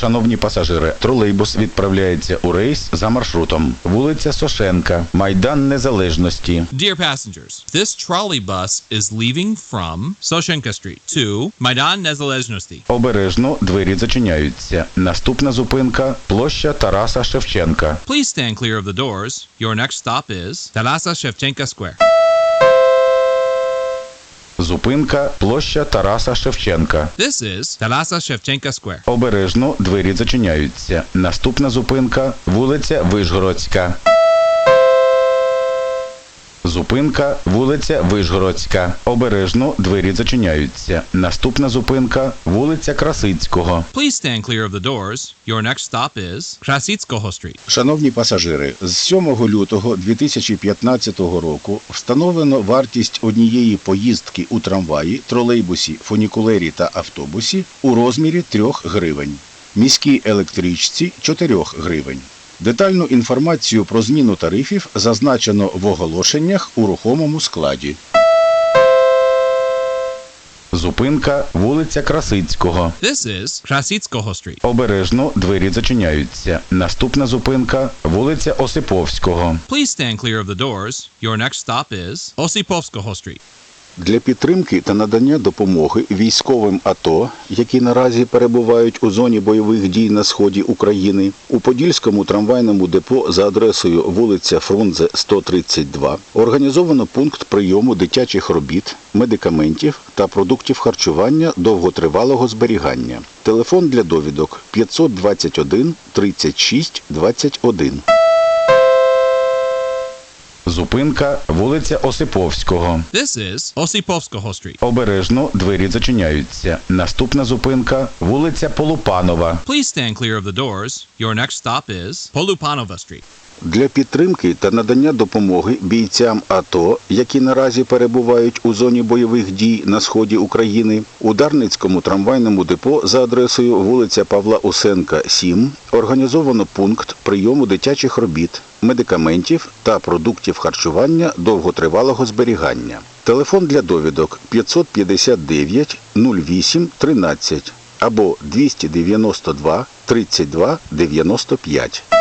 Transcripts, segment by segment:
Шановні пасажири, тролейбус відправляється у рейс за маршрутом. Вулиця Сошенка, Майдан Незалежності. Dear passengers, this trolley bus is leaving from Soshenka Street to Maidan Nezalezhnosti. Обережно двері зачиняються. Наступна зупинка площа Тараса Шевченка. Please stand clear of the doors. Your next stop is Tarasa Shevchenka Square. Зупинка площа Тараса Шевченка. This is Тараса Шевченка Square. Обережно двері зачиняються. Наступна зупинка вулиця Вишгородська. Зупинка вулиця Вишгородська. Обережно двері зачиняються. Наступна зупинка вулиця Красицького. Please stand clear of the doors. Your next stop is Krasitskoho Street. Шановні пасажири, з 7 лютого 2015 року встановлено вартість однієї поїздки у трамваї, тролейбусі, фунікулері та автобусі у розмірі 3 гривень, міській електричці 4 гривень. Детальну інформацію про зміну тарифів зазначено в оголошеннях у рухомому складі. Зупинка вулиця Красицького. This is Krasitskoho Street. Обережно двері зачиняються. Наступна зупинка вулиця Осиповського. Please stand clear of the doors. Your next stop is Osipovskoho Street. Для підтримки та надання допомоги військовим АТО, які наразі перебувають у зоні бойових дій на сході України, у Подільському трамвайному депо за адресою вулиця Фрунзе 132 організовано пункт прийому дитячих робіт, медикаментів та продуктів харчування довготривалого зберігання. Телефон для довідок 521 36 21. Зупинка вулиця Осиповського. This is Осиповського Street. Обережно двері зачиняються. Наступна зупинка вулиця Полупанова. Please stand clear of the doors. Your next stop is Polupanova Street. Для підтримки та надання допомоги бійцям АТО, які наразі перебувають у зоні бойових дій на сході України, у Дарницькому трамвайному депо за адресою вулиця Павла Усенка, 7 організовано пункт прийому дитячих робіт, медикаментів та продуктів харчування довготривалого зберігання. Телефон для довідок 559 08 13 або 292 32 95.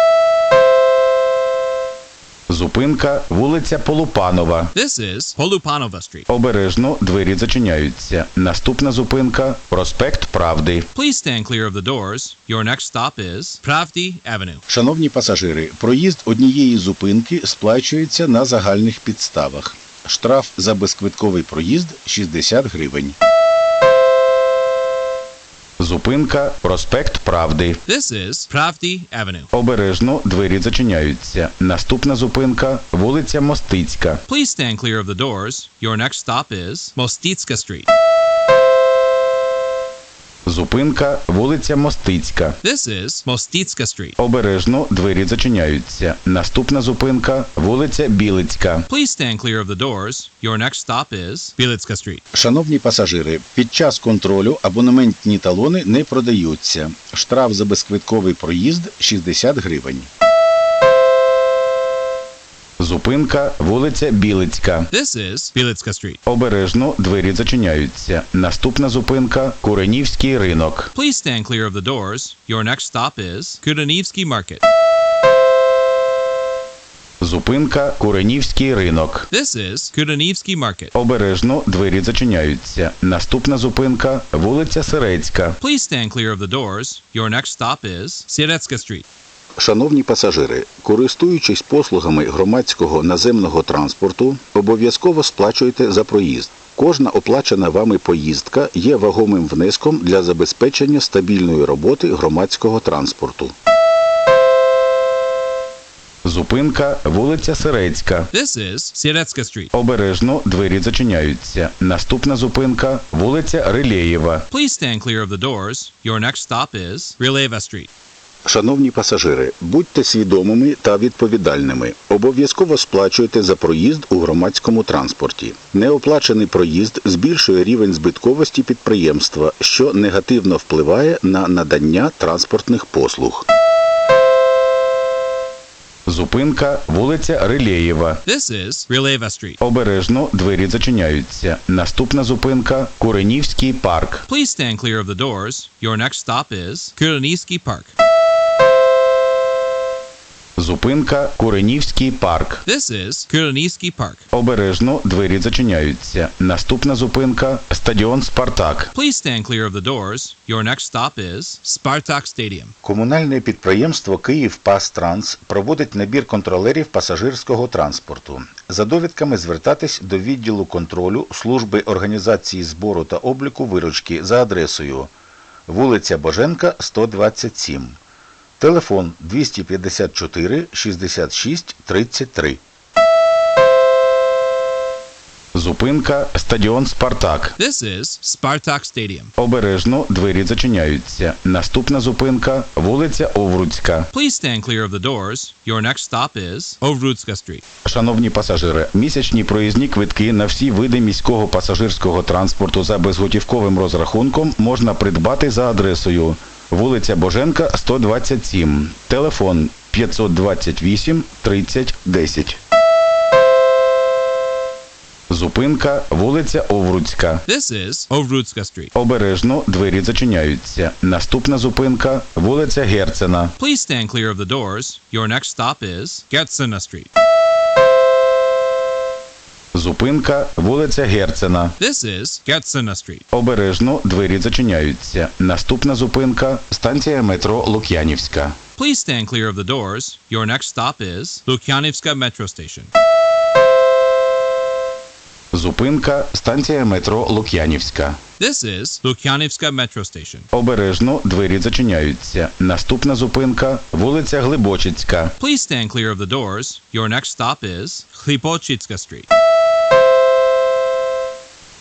Зупинка вулиця Полупанова. This is Polupanova Street. Обережно двері зачиняються. Наступна зупинка проспект Правди. Please stand clear of the doors. Your next stop is Pravdi Avenue. Шановні пасажири, проїзд однієї зупинки сплачується на загальних підставах. Штраф за безквитковий проїзд 60 гривень. Зупинка проспект Правди. This is Pravdi Avenue. Обережно двері зачиняються. Наступна зупинка вулиця Мостицька. Please stand clear of the doors. Your next stop is Мостицька Street. Зупинка вулиця Мостицька. This is Mostitska Street. Обережно двері зачиняються. Наступна зупинка вулиця Білицька. Please stand clear of the doors. Your next stop is Білицька Street. Шановні пасажири, під час контролю абонементні талони не продаються. Штраф за безквитковий проїзд 60 гривень. Зупинка вулиця Білицька. This is Bilitska Street. Обережно двері зачиняються. Наступна зупинка Куренівський ринок. Please stand clear of the doors. Your next stop is Kudanivsky Market. Зупинка Куренівський ринок. This is Kudanivsky Market. Обережно двері зачиняються. Наступна зупинка вулиця Сирецька. Please stand clear of the doors. Your next stop is Siretska Street. Шановні пасажири, користуючись послугами громадського наземного транспорту, обов'язково сплачуйте за проїзд. Кожна оплачена вами поїздка є вагомим внеском для забезпечення стабільної роботи громадського транспорту. Зупинка вулиця Сирецька. This is Siretska Street. Обережно двері зачиняються. Наступна зупинка вулиця Рилєєва. Please stand clear of the doors. Your next stop is Rileva Street. Шановні пасажири, будьте свідомими та відповідальними. Обов'язково сплачуйте за проїзд у громадському транспорті. Неоплачений проїзд збільшує рівень збитковості підприємства, що негативно впливає на надання транспортних послуг. Зупинка вулиця Рилєєва. This is Rileva Street. Обережно двері зачиняються. Наступна зупинка Куренівський парк. Please stand clear of the doors. Your next stop is Kurenivsky Park. Зупинка Куренівський парк. This is Kurenivsky Park. Обережно двері зачиняються. Наступна зупинка стадіон Спартак. Please stand clear of the doors. Your next stop is Spartak Stadium. Комунальне підприємство «Київпастранс» проводить набір контролерів пасажирського транспорту. За довідками звертатись до відділу контролю служби організації збору та обліку виручки за адресою вулиця Боженка, 127. Телефон 254 66 33. Зупинка стадіон Спартак. This is Spartak Stadium. Обережно двері зачиняються. Наступна зупинка вулиця Овруцька. Please stand clear of the doors. Your next stop is Ovrutska Street. Шановні пасажири, місячні проїзні квитки на всі види міського пасажирського транспорту за безготівковим розрахунком можна придбати за адресою вулиця Боженка, 127. Телефон 528 30 10. Зупинка вулиця Овруцька. This is Ovrutska Street. Обережно двері зачиняються. Наступна зупинка вулиця Герцена. Please stand clear of the doors. Your next stop is Gertsena Street. Зупинка вулиця Герцена. This is Gertsena Street. Обережно двері зачиняються. Наступна зупинка станція метро Лук'янівська. Please stand clear of the doors. Your next stop is Lukyanivska Metro Station. Зупинка станція метро Лук'янівська. This is Lukyanivska Metro Station. Обережно двері зачиняються. Наступна зупинка вулиця Глибочицька. Please stand clear of the doors. Your next stop is Khlipochitska Street.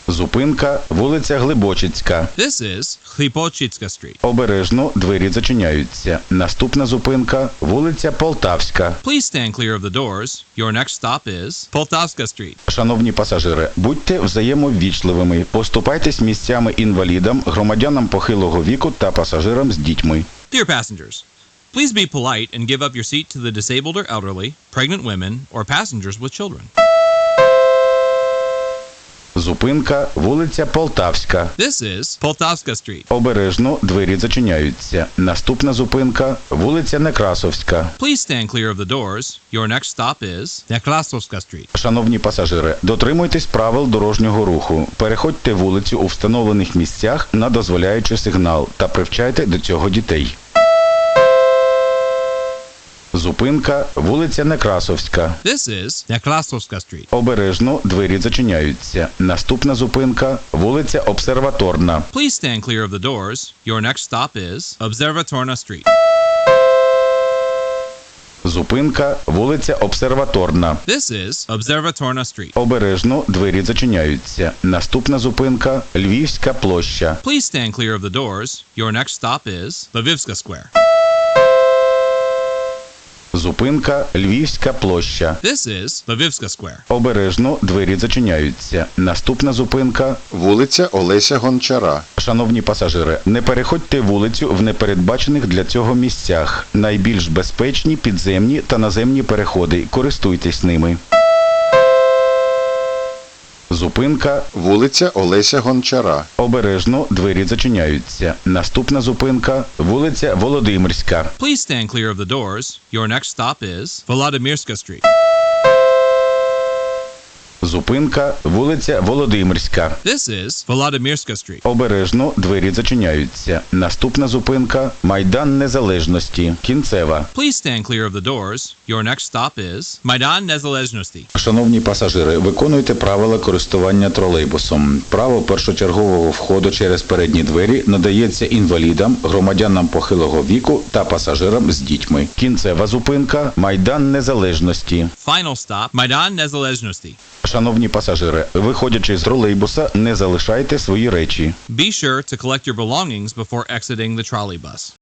Зупинка вулиця Глибочицька. This is Khlipochitska Street. Обережно двері зачиняються. Наступна зупинка вулиця Полтавська. Please stand clear of the doors. Your next stop is Poltavska Street. Шановні пасажири, будьте взаємоввічливими, поступайтесь місцями інвалідам, громадянам похилого віку та пасажирам з дітьми. Dear passengers, please be polite and give up your seat to the disabled or elderly, pregnant women, or passengers with children. Зупинка вулиця Полтавська. This is Poltavska Street. Обережно двері зачиняються. Наступна зупинка вулиця Некрасовська. Please stand clear of the doors. Your next stop is Neklasovska Street. Шановні пасажири, дотримуйтесь правил дорожнього руху. Переходьте вулицю у встановлених місцях на дозволяючий сигнал та привчайте до цього дітей. Зупинка вулиця Некрасовська. This is Neklasovska Street. Обережно двері зачиняються. Наступна зупинка вулиця Обсерваторна. Please stand clear of the doors. Your next stop is Observatorna Street. Зупинка вулиця Обсерваторна. This is Observatorna Street. Обережно двері зачиняються. Наступна зупинка Львівська площа. Please stand clear of the doors. Your next stop is Lvivska Square. Зупинка Львівська площа. This is Lvivska Square. Обережно двері зачиняються. Наступна зупинка Вулиця Олеся Гончара. Шановні пасажири, не переходьте вулицю в непередбачених для цього місцях. Найбільш безпечні підземні та наземні переходи. Користуйтесь ними. Зупинка Вулиця Олеся Гончара. обережно двері зачиняються. Наступна зупинка вулиця Володимирська. Please stand clear of the doors. Your next stop is Volodymyrska Street. Зупинка вулиця Володимирська. This is Volodymyrska Street. Обережно двері зачиняються. Наступна зупинка Майдан Незалежності. Кінцева. Please stand clear of the doors. Your next stop is Maidan Nezalezhnosti. Шановні пасажири, виконуйте правила користування тролейбусом. Право першочергового входу через передні двері надається інвалідам, громадянам похилого віку та пасажирам з дітьми. Кінцева зупинка Майдан Незалежності. Final stop Maidan Nezalezhnosti. Шановні пасажири, виходячи з тролейбуса, не залишайте свої речі. Be sure to collect your belongings before exiting the trolley bus.